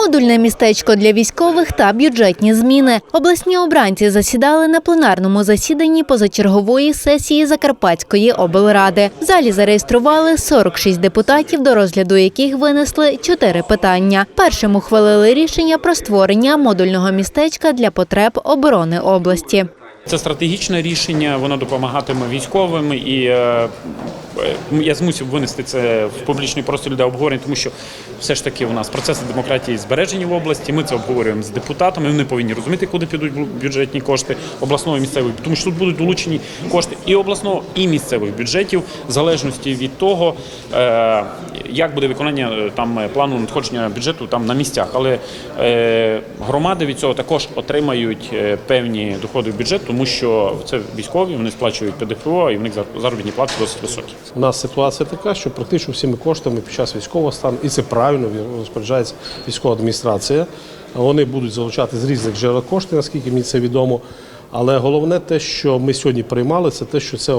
Модульне містечко для військових та бюджетні зміни. Обласні обранці засідали на пленарному засіданні позачергової сесії Закарпатської облради. В залі зареєстрували 46 депутатів, до розгляду яких винесли чотири питання. Першим ухвалили рішення про створення модульного містечка для потреб оборони області. Це стратегічне рішення, воно допомагатиме військовим, і е, е, я змусив винести це в публічний простір для обговорення, тому що все ж таки у нас процеси демократії збережені в області. Ми це обговорюємо з депутатами. Вони повинні розуміти, куди підуть бюджетні кошти обласного і місцевої, тому що тут будуть долучені кошти і обласного, і місцевих бюджетів, в залежності від того, е, як буде виконання там плану надходження бюджету там на місцях. Але громади від цього також отримають певні доходи в бюджет, тому що це військові, вони сплачують ПДФО і в них зар- заробітні плати досить високі. У нас ситуація така, що практично всіми коштами під час військового стану, і це правильно розпоряджається військова адміністрація. Вони будуть залучати з різних джерел кошти, наскільки мені це відомо. Але головне те, що ми сьогодні приймали, це те, що це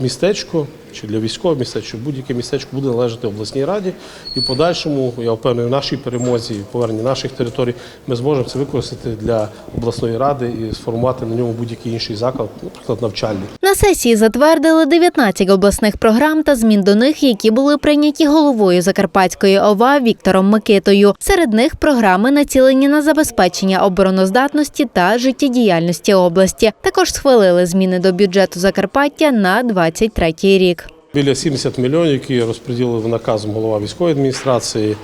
містечко чи для військового містечко, будь-яке містечко буде належати обласній раді. І в подальшому, я впевнений, в нашій перемозі, поверненні наших територій, ми зможемо це використати для обласної ради і сформувати на ньому будь-який інший заклад, наприклад, навчальний. На сесії затвердили 19 обласних програм та змін до них, які були прийняті головою Закарпатської ОВА Віктором Микитою. Серед них програми націлені на забезпечення обороноздатності та життєдіяльності області. Також схвалили зміни до бюджету Закарпаття на 23 рік. Біля 70 мільйонів, які розподілив наказом голова військової адміністрації.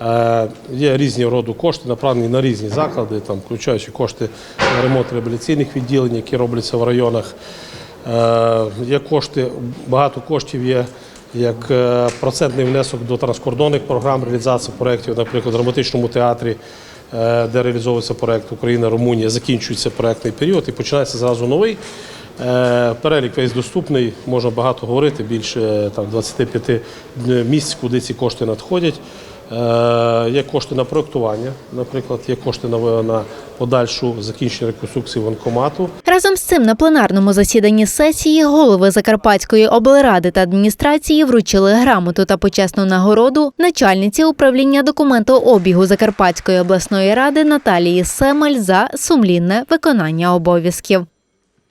Е, Є різні роду кошти, направлені на різні заклади, там, включаючи кошти на ремонт реабілітаційних відділень, які робляться в районах. Е, Є кошти, багато коштів є як е, процентний внесок до транскордонних програм реалізації проєктів, наприклад, в драматичному театрі, де реалізовується проєкт Україна-Румунія, закінчується проєктний період і починається зразу новий. Е, Перелік весь доступний, можна багато говорити, більше там, 25 місць, куди ці кошти надходять. Е, Є кошти на проектування, наприклад, є кошти на, подальшу закінчення реконструкції воєнкомату. Разом з цим на пленарному засіданні сесії голови Закарпатської облради та адміністрації вручили грамоту та почесну нагороду начальниці управління документообігу Закарпатської обласної ради Наталії Семель за сумлінне виконання обов'язків.